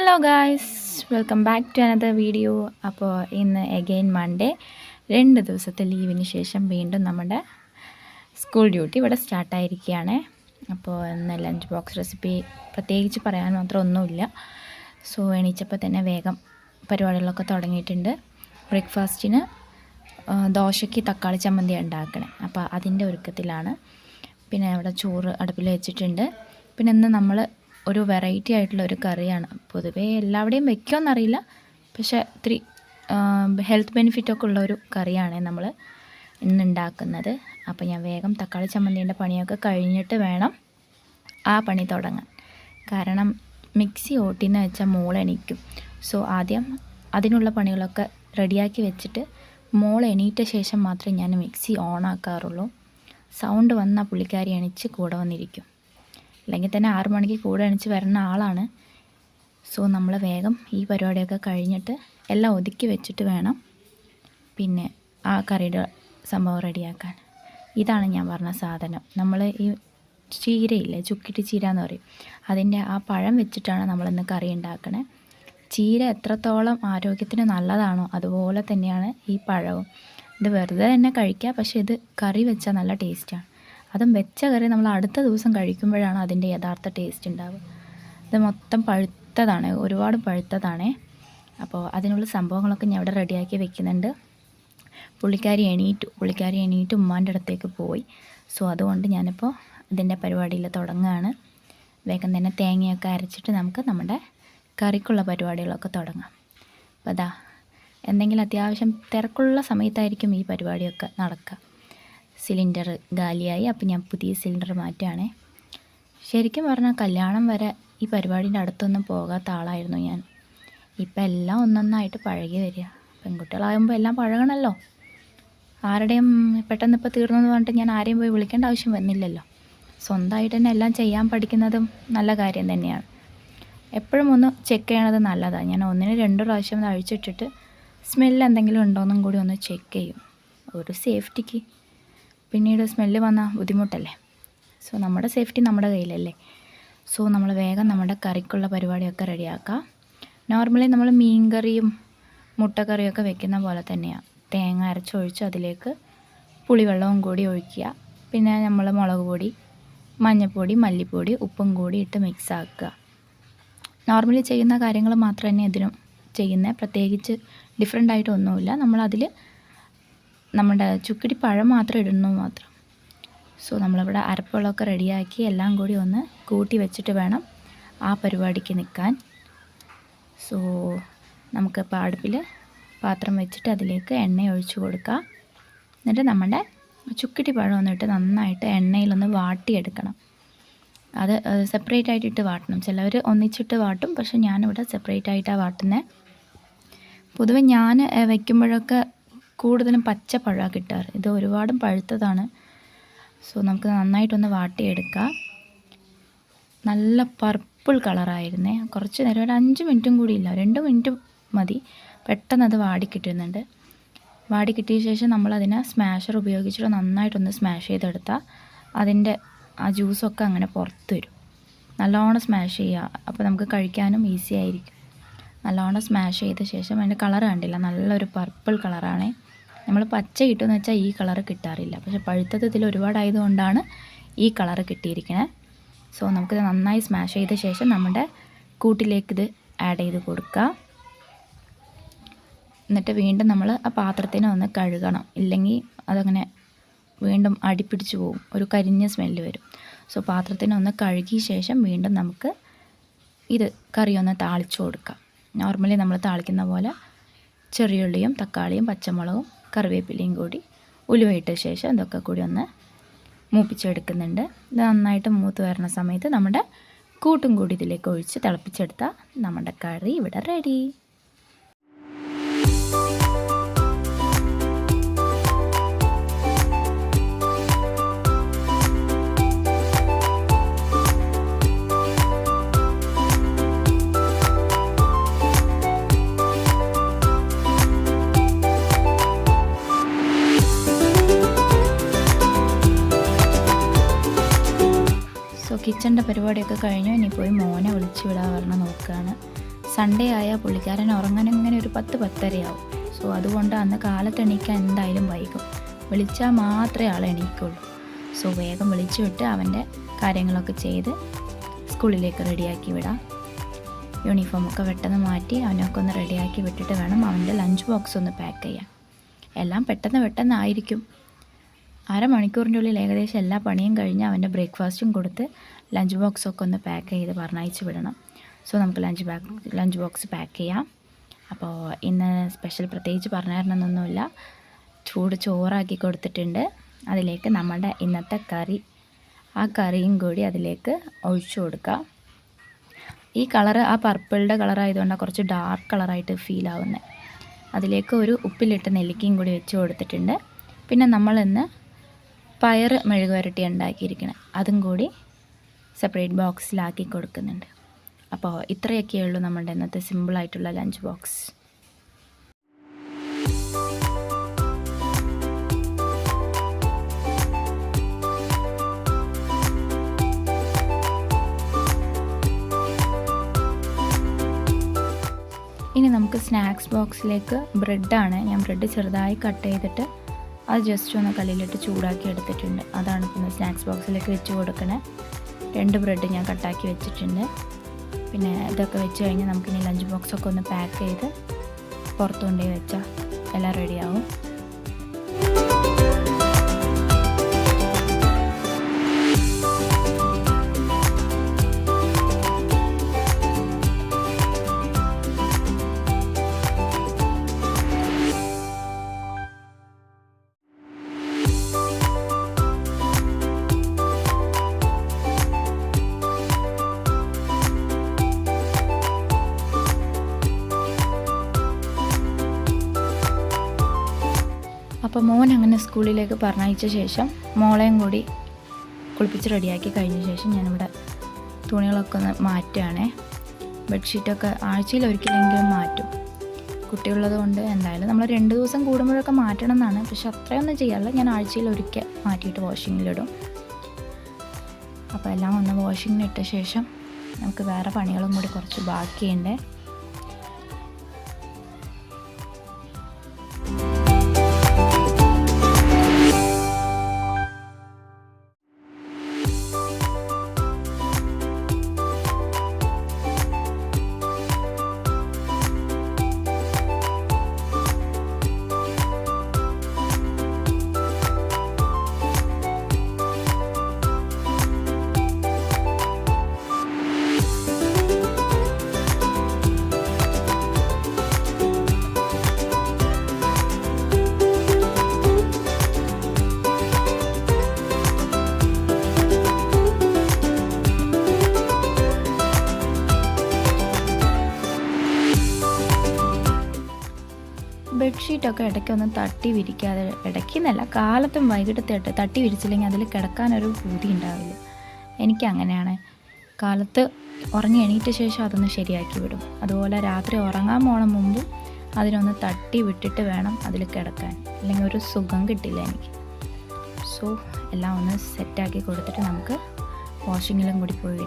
Hello guys welcome back to another video. അപ്പോൾ ഇന്ന് again Monday രണ്ട് ദിവസത്തെ ലീവിന് ശേഷം വീണ്ടും നമ്മുടെ സ്കൂൾ ഡ്യൂട്ടി ഇവിടെ സ്റ്റാർട്ടായിരിക്കുകയാണ് അപ്പോൾ ഇന്ന് ലഞ്ച് ബോക്സ് റെസിപ്പി പ്രത്യേകിച്ച് പറയാൻ മാത്രം ഒന്നുമില്ല. സോ എണീച്ചപ്പോൾ തന്നെ വേഗം പരിപാടികളൊക്കെ തുടങ്ങിയിട്ടുണ്ട്. ബ്രേക്ക്ഫാസ്റ്റിന് ദോശയ്ക്ക് തക്കാളി ചമ്മന്തി ഉണ്ടാക്കണേ. അപ്പോൾ അതിന്റെ ഒരുക്കത്തിലാണ്. പിന്നെ അവിടെ ചോറ് അടുപ്പിൽ വെച്ചിട്ടുണ്ട്. പിന്നെ ഇന്ന് നമ്മൾ ഒരു വെറൈറ്റി ആയിട്ടുള്ള ഒരു കറിയാണ്. പൊതുവേ എല്ലാവിടെയും വെക്കുമെന്നറിയില്ല പക്ഷേ ഇത്തിരി ഹെൽത്ത് ബെനിഫിറ്റൊക്കെ ഉള്ള ഒരു കറിയാണ് നമ്മൾ ഇന്നുണ്ടാക്കുന്നത്. അപ്പോൾ ഞാൻ വേഗം തക്കാളി ചമ്മന്തിന്റെ പണിയൊക്കെ കഴിഞ്ഞിട്ട് വേണം ആ പണി തുടങ്ങാൻ. കാരണം മിക്സി ഓട്ടിന്ന് വെച്ചാൽ മോളെണീക്കും സോ ആദ്യം അതിനുള്ള പണികളൊക്കെ റെഡിയാക്കി വെച്ചിട്ട് മോൾ എണീറ്റ ശേഷം മാത്രമേ ഞാൻ മിക്സി ഓണാക്കാറുള്ളൂ. സൗണ്ട് വന്നാൽ പുള്ളിക്കാരി എണിച്ച് കൂടെ വന്നിരിക്കും. അല്ലെങ്കിൽ തന്നെ ആറു മണിക്ക് കൂടെ അണിച്ച് വരുന്ന ആളാണ്. സോ നമ്മൾ വേഗം ഈ പരിപാടിയൊക്കെ കഴിഞ്ഞിട്ട് എല്ലാം ഒതുക്കി വെച്ചിട്ട് വേണം പിന്നെ ആ കറിയുടെ സംഭവം റെഡിയാക്കാൻ. ഇതാണ് ഞാൻ പറഞ്ഞ സാധനം. നമ്മൾ ഈ ചീരയില്ലേ ചുക്കിട്ട് ചീര എന്ന് പറയും. അതിന്റെ ആ പഴം വെച്ചിട്ടാണ് നമ്മളിന്ന് കറി ഉണ്ടാക്കണേ. ചീര എത്രത്തോളം ആരോഗ്യത്തിന് നല്ലതാണോ അതുപോലെ തന്നെയാണ് ഈ പഴവും. ഇത് വെറുതെ തന്നെ കഴിക്കുക പക്ഷേ ഇത് കറി വെച്ചാൽ നല്ല ടേസ്റ്റാണ്. അതും വെച്ച കറി നമ്മൾ അടുത്ത ദിവസം കഴിക്കുമ്പോഴാണ് അതിന്റെ യഥാർത്ഥ ടേസ്റ്റ് ഉണ്ടാവുക. ഇത് മൊത്തം പഴുത്തതാണ് ഒരുപാട് പഴുത്തതാണ്. അപ്പോൾ അതിനുള്ള സംഭവങ്ങളൊക്കെ ഞാൻ ഇവിടെ റെഡിയാക്കി വെക്കുന്നുണ്ട്. പുള്ളിക്കാരി എണീറ്റു പുള്ളിക്കാരി എണീറ്റ് ഉമ്മാന്റെ അടുത്തേക്ക് പോയി. സോ അതുകൊണ്ട് ഞാനിപ്പോൾ ഇതിന്റെ പരിപാടിയിൽ തുടങ്ങുകയാണ്. വേഗം തന്നെ തേങ്ങയൊക്കെ അരച്ചിട്ട് നമുക്ക് നമ്മുടെ കറിക്കുള്ള പരിപാടികളൊക്കെ തുടങ്ങാം. അപ്പോൾ അതാ എന്തെങ്കിലും അത്യാവശ്യം തിരക്കുള്ള സമയത്തായിരിക്കും ഈ പരിപാടിയൊക്കെ നടക്കുക. സിലിണ്ടർ ഗാലിയായി അപ്പോൾ ഞാൻ പുതിയ സിലിണ്ടർ മാറ്റുകയാണേ. ശരിക്കും പറഞ്ഞാൽ കല്യാണം വരെ ഈ പരിപാടിന്റെ അടുത്തൊന്നും പോകാത്ത ആളായിരുന്നു ഞാൻ. ഇപ്പം എല്ലാം ഒന്നൊന്നായിട്ട് പഴകി വരിക. പെൺകുട്ടികളാകുമ്പോൾ എല്ലാം പഴകണമല്ലോ. ആരുടെയും പെട്ടെന്ന് ഇപ്പോൾ തീർന്നു എന്ന് പറഞ്ഞിട്ട് ഞാൻ ആരെയും പോയി വിളിക്കേണ്ട ആവശ്യം വന്നില്ലല്ലോ. സ്വന്തമായിട്ട് തന്നെ എല്ലാം ചെയ്യാൻ പഠിക്കുന്നതും നല്ല കാര്യം തന്നെയാണ്. എപ്പോഴും ഒന്ന് ചെക്ക് ചെയ്യണത് നല്ലതാണ്. ഞാൻ ഒന്നിന് രണ്ട് പ്രാവശ്യം അഴിച്ചിട്ടിട്ട് സ്മെല്ല് എന്തെങ്കിലും ഉണ്ടോയെന്നും കൂടി ഒന്ന് ചെക്ക് ചെയ്യും. ഒരു സേഫ്റ്റിക്ക് പിന്നീട് സ്മെല്ല് വന്നാൽ ബുദ്ധിമുട്ടല്ലേ? സോ നമ്മുടെ സേഫ്റ്റി നമ്മുടെ കയ്യിലല്ലേ. സോ നമ്മൾ വേഗം നമ്മുടെ കറിക്കുള്ള പരിപാടിയൊക്കെ റെഡിയാക്കാം. നോർമലി നമ്മൾ മീൻ കറിയും മുട്ടക്കറിയൊക്കെ വെക്കുന്ന പോലെ തന്നെയാണ് തേങ്ങ അരച്ചൊഴിച്ച് അതിലേക്ക് പുളിവെള്ളവും കൂടി ഒഴിക്കുക. പിന്നെ നമ്മൾ മുളക് പൊടി മഞ്ഞൾപ്പൊടി മല്ലിപ്പൊടി ഉപ്പും കൂടി ഇട്ട് മിക്സ് ആക്കുക. നോർമലി ചെയ്യുന്ന കാര്യങ്ങൾ മാത്രം തന്നെ ഇതിനും ചെയ്യുന്നത് പ്രത്യേകിച്ച് ഡിഫറെന്റ് ആയിട്ടൊന്നുമില്ല നമ്മളതിൽ നമ്മുടെ ചുക്കിടി പഴം മാത്രം ഇടുന്നു മാത്രം. സോ നമ്മളിവിടെ അരപ്പുകളൊക്കെ റെഡിയാക്കി എല്ലാം കൂടി ഒന്ന് കൂട്ടി വെച്ചിട്ട് വേണം ആ പരിപാടിക്ക് നിൽക്കാൻ. സോ നമുക്ക് പാടുപ്പിൽ പാത്രം വെച്ചിട്ട് അതിലേക്ക് എണ്ണ ഒഴിച്ചു കൊടുക്കാം. എന്നിട്ട് നമ്മുടെ ചുക്കിട്ടി പഴം ഒന്നിട്ട് നന്നായിട്ട് എണ്ണയിലൊന്ന് വാട്ടിയെടുക്കണം. അത് സെപ്പറേറ്റ് ആയിട്ട് ഇട്ട് വാട്ടണം. ചിലവർ ഒന്നിച്ചിട്ട് വാട്ടും പക്ഷെ ഞാനിവിടെ സെപ്പറേറ്റ് ആയിട്ടാണ് വാട്ടുന്നത് പൊതുവെ ഞാൻ വയ്ക്കുമ്പോഴൊക്കെ കൂടുതലും പച്ച പഴമാണ് കിട്ടാറ്. ഇത് ഒരുപാടും പഴുത്തതാണ്. സോ നമുക്ക് നന്നായിട്ടൊന്ന് വാട്ടിയെടുക്കാം. നല്ല പർപ്പിൾ കളറായിരുന്നേ കുറച്ച് നേരം ഒരു അഞ്ച് മിനിറ്റും കൂടി ഇല്ല. രണ്ട് മിനിറ്റ് മതി. പെട്ടെന്ന് അത് വാടി കിട്ടുന്നുണ്ട്. വാടി കിട്ടിയ ശേഷം നമ്മളതിനെ സ്മാഷർ ഉപയോഗിച്ചിട്ട് നന്നായിട്ടൊന്ന് സ്മാഷ് ചെയ്തെടുത്താൽ അതിന്റെ ആ ജ്യൂസൊക്കെ അങ്ങനെ പുറത്ത് വരും. നല്ലോണം സ്മാഷ് ചെയ്യുക അപ്പോൾ നമുക്ക് കഴിക്കാനും ഈസി ആയിരിക്കും. നല്ലോണം സ്മാഷ് ചെയ്ത ശേഷം അതിന്റെ കളർ കണ്ടില്ല. നല്ലൊരു പർപ്പിൾ കളറാണ് നമ്മൾ പച്ച കിട്ടുമെന്ന് വെച്ചാൽ ഈ കളർ കിട്ടാറില്ല. പക്ഷേ പഴുത്തത് ഇതിൽ ഒരുപാടായതുകൊണ്ടാണ് ഈ കളർ കിട്ടിയിരിക്കുന്നത് സോ നമുക്കിത് നന്നായി സ്മാഷ് ചെയ്ത ശേഷം നമ്മുടെ കൂട്ടിലേക്ക് ഇത് ആഡ് ചെയ്ത് കൊടുക്കുക എന്നിട്ട് വീണ്ടും നമ്മൾ ആ പാത്രത്തിനെ ഒന്ന് കഴുകണം. ഇല്ലെങ്കിൽ അതങ്ങനെ വീണ്ടും അടിപ്പിടിച്ച് പോകും ഒരു കരിഞ്ഞ സ്മെല്ല് വരും. സോ പാത്രത്തിനെ ഒന്ന് കഴുകിയ ശേഷം വീണ്ടും നമുക്ക് ഇത് കറി ഒന്ന് താളിച്ചു കൊടുക്കാം. നോർമലി നമ്മൾ താളിക്കുന്ന പോലെ ചെറിയുള്ളിയും തക്കാളിയും പച്ചമുളകും കറിവേപ്പിലയും കൂടി ഉലുവയിട്ട ശേഷം ഇതൊക്കെ കൂടി ഒന്ന് മൂപ്പിച്ചെടുക്കുന്നുണ്ട്. ഇത് നന്നായിട്ട് മൂത്ത് വരുന്ന സമയത്ത് നമ്മുടെ കൂട്ടും കൂടി ഇതിലേക്ക് ഒഴിച്ച് തിളപ്പിച്ചെടുത്താൽ നമ്മുടെ കറി ഇവിടെ റെഡി കിച്ചണിന്റെ പരിപാടിയൊക്കെ കഴിഞ്ഞു. ഇനി പോയി മോനെ വിളിച്ചു വിടാൻ പറഞ്ഞ് നോക്കുകയാണ്. സൺഡേ ആയാൽ പുള്ളിക്കാരൻ ഉറങ്ങാൻ ഇങ്ങനെ ഒരു പത്ത് പത്തരയാവും. സോ അതുകൊണ്ട് അന്ന് കാലത്ത് എണീക്കാൻ എന്തായാലും വൈകും. വിളിച്ചാൽ മാത്രമേ ആൾ എണീക്കുള്ളൂ. സോ വേഗം വിളിച്ചു വിട്ട് അവന്റെ കാര്യങ്ങളൊക്കെ ചെയ്ത് സ്കൂളിലേക്ക് റെഡിയാക്കി വിടാം. യൂണിഫോമൊക്കെ പെട്ടെന്ന് മാറ്റി അവനൊക്കെ ഒന്ന് റെഡിയാക്കി വിട്ടിട്ട് വേണം അവന്റെ ലഞ്ച് ബോക്സ് ഒന്ന് പാക്ക് ചെയ്യാൻ. എല്ലാം പെട്ടെന്ന് പെട്ടെന്നായിരിക്കും. അരമണിക്കൂറിന്റെ ഉള്ളിൽ ഏകദേശം എല്ലാ പണിയും കഴിഞ്ഞ് അവന്റെ ബ്രേക്ക്ഫാസ്റ്റും കൊടുത്ത് ലഞ്ച് ബോക്സൊക്കെ ഒന്ന് പാക്ക് ചെയ്ത് പറഞ്ഞയച്ച് വിടണം. സോ നമുക്ക് lunch back lunch box pack ചെയ്യാം. അപ്പോൾ ഇന്ന് സ്പെഷ്യൽ പ്രത്യേകിച്ച് പറഞ്ഞായിരുന്നൊന്നുമില്ല ചൂട് ചോറാക്കി കൊടുത്തിട്ടുണ്ട്. അതിലേക്ക് നമ്മുടെ ഇന്നത്തെ കറി. ആ കറിയും കൂടി അതിലേക്ക് ഒഴിച്ചു കൊടുക്കാം. ഈ കളറ് ആ പർപ്പിളുടെ കളറായതുകൊണ്ടാണ് കുറച്ച് ഡാർക്ക് കളറായിട്ട് ഫീൽ ആവുന്നത് അതിലേക്ക് ഒരു ഉപ്പിലിട്ട് നെല്ലിക്കയും കൂടി വെച്ച് കൊടുത്തിട്ടുണ്ട്. പിന്നെ നമ്മളിന്ന് പയർ മെഴുക് വരട്ടി ഉണ്ടാക്കിയിരിക്കണം. അതും കൂടി സെപ്പറേറ്റ് ബോക്സിലാക്കി കൊടുക്കുന്നുണ്ട്. അപ്പോൾ ഇത്രയൊക്കെയുള്ളൂ നമ്മുടെ ഇന്നത്തെ സിമ്പിളായിട്ടുള്ള ലഞ്ച് ബോക്സ് ഇനി നമുക്ക് സ്നാക്സ് ബോക്സിലേക്ക് ബ്രെഡാണ് ഞാൻ ബ്രെഡ് ചെറുതായി കട്ട് ചെയ്തിട്ട് അത് ജസ്റ്റ് ഒന്ന് കല്ലിലിട്ട് ചൂടാക്കി എടുത്തിട്ടുണ്ട്. അതാണ് പിന്നെ സ്നാക്സ് ബോക്സിലേക്ക് വെച്ച് കൊടുക്കണേ. രണ്ട് ബ്രെഡ് ഞാൻ കട്ടാക്കി വെച്ചിട്ടുണ്ട്. പിന്നെ ഇതൊക്കെ വെച്ച് കഴിഞ്ഞാൽ നമുക്കിനി ലഞ്ച് ബോക്സൊക്കെ ഒന്ന് പാക്ക് ചെയ്ത് പുറത്തു വെച്ചാൽ എല്ലാം റെഡിയാവും അപ്പോൾ മോൻ അങ്ങനെ സ്കൂളിലേക്ക് പറഞ്ഞയച്ച ശേഷം മോളെയും കൂടി കുളിപ്പിച്ച് റെഡിയാക്കി കഴിഞ്ഞ ശേഷം ഞാനിവിടെ തുണികളൊക്കെ ഒന്ന് മാറ്റുകയാണേ. ബെഡ്ഷീറ്റൊക്കെ ആഴ്ചയിൽ ഒരിക്കലെങ്കിലും മാറ്റും. കുട്ടിയുള്ളത് കൊണ്ട് എന്തായാലും നമ്മൾ രണ്ട് ദിവസം കൂടുമ്പോഴൊക്കെ മാറ്റണം എന്നാണ് പക്ഷെ അത്രയൊന്നും ചെയ്യാറില്ല. ഞാൻ ആഴ്ചയിൽ ഒരിക്കൽ മാറ്റിയിട്ട് വാഷിങ്ങിലിടും. അപ്പോൾ എല്ലാം ഒന്ന് വാഷിങ്ങിനിട്ട ശേഷം നമുക്ക് വേറെ പണികളും കൂടി കുറച്ച് ബാക്കിയുണ്ട്. ബെഡ്ഷീറ്റൊക്കെ ഇടയ്ക്കൊന്നും തട്ടി വിരിക്കാതെ ഇടയ്ക്കെന്നല്ല കാലത്തും വൈകിട്ടത്തെ തട്ടി വിരിച്ചില്ലെങ്കിൽ അതിൽ കിടക്കാനൊരു പൂതി ഉണ്ടാവില്ല. എനിക്ക് അങ്ങനെയാണ്. കാലത്ത് ഉറങ്ങി എണീറ്റ ശേഷം അതൊന്ന് ശരിയാക്കി വിടും. അതുപോലെ രാത്രി ഉറങ്ങാൻ പോണ മുമ്പ് അതിനൊന്ന് തട്ടി വിട്ടിട്ട് വേണം അതിൽ കിടക്കാൻ. അല്ലെങ്കിൽ ഒരു സുഖം കിട്ടില്ല എനിക്ക്. സോ എല്ലാം ഒന്ന് സെറ്റാക്കി കൊടുത്തിട്ട് നമുക്ക് വാഷിങ്ങിലും കൂടി പോയി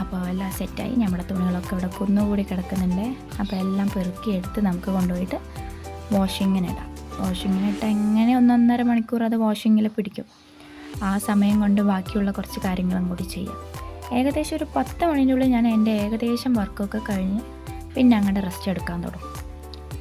അപ്പോൾ എല്ലാം സെറ്റായി. നമ്മുടെ തുണികളൊക്കെ ഇവിടെ കുന്നുകൂടി കിടക്കുന്നുണ്ട്. അപ്പോൾ എല്ലാം പെറുക്കി എടുത്ത് നമുക്ക് കൊണ്ടുപോയിട്ട് വാഷിങ്ങിനിടാം വാഷിങ്ങിനിട്ട് എങ്ങനെ ഒന്നൊന്നര മണിക്കൂർ അത് വാഷിങ്ങിൽ പിടിക്കും. ആ സമയം കൊണ്ട് ബാക്കിയുള്ള കുറച്ച് കാര്യങ്ങളും കൂടി ചെയ്യാം. ഏകദേശം ഒരു പത്ത് മണിന്റെ ഉള്ളിൽ ഞാൻ എന്റെ ഏകദേശം വർക്കൊക്കെ കഴിഞ്ഞ് പിന്നെ അങ്ങോട്ട് റെസ്റ്റ് എടുക്കാൻ തുടങ്ങും.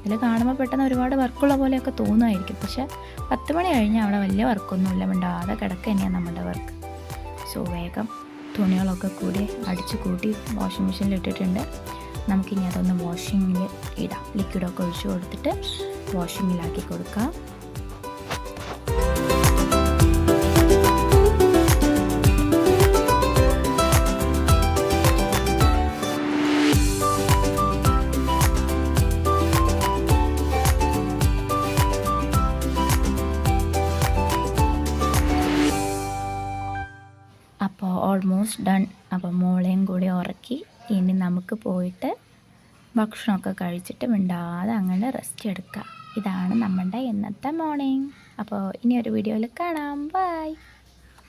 ഇതിൽ കാണുമ്പോൾ പെട്ടെന്ന് ഒരുപാട് വർക്കുള്ള പോലെയൊക്കെ തോന്നുമായിരിക്കും. പക്ഷേ പത്ത് മണി കഴിഞ്ഞാൽ അവിടെ വലിയ വർക്കൊന്നുമില്ല മിണ്ടാതെ കിടക്കുക തന്നെയാണ് നമ്മുടെ വർക്ക് സോ വേഗം തുണികളൊക്കെ കൂടി അടിച്ചു കൂട്ടി വാഷിംഗ് മെഷീനിൽ ഇട്ടിട്ടുണ്ട്. നമുക്കിനി അതൊന്ന് വാഷിങ്ങിൽ ഇടാം. ലിക്വിഡൊക്കെ ഒഴിച്ചു കൊടുത്തിട്ട് വാഷിങ്ങിലാക്കി കൊടുക്കാം. ഓൾമോസ്റ്റ് ഡൺ അപ്പോൾ മോളെയും കൂടി ഉറക്കി ഇനി നമുക്ക് പോയിട്ട് ഭക്ഷണമൊക്കെ കഴിച്ചിട്ട് മിണ്ടാതെ അങ്ങനെ റെസ്റ്റ് എടുക്കുക ഇതാണ് നമ്മുടെ ഇന്നത്തെ മോർണിംഗ് അപ്പോൾ ഇനി ഒരു വീഡിയോയിൽ കാണാം. ബൈ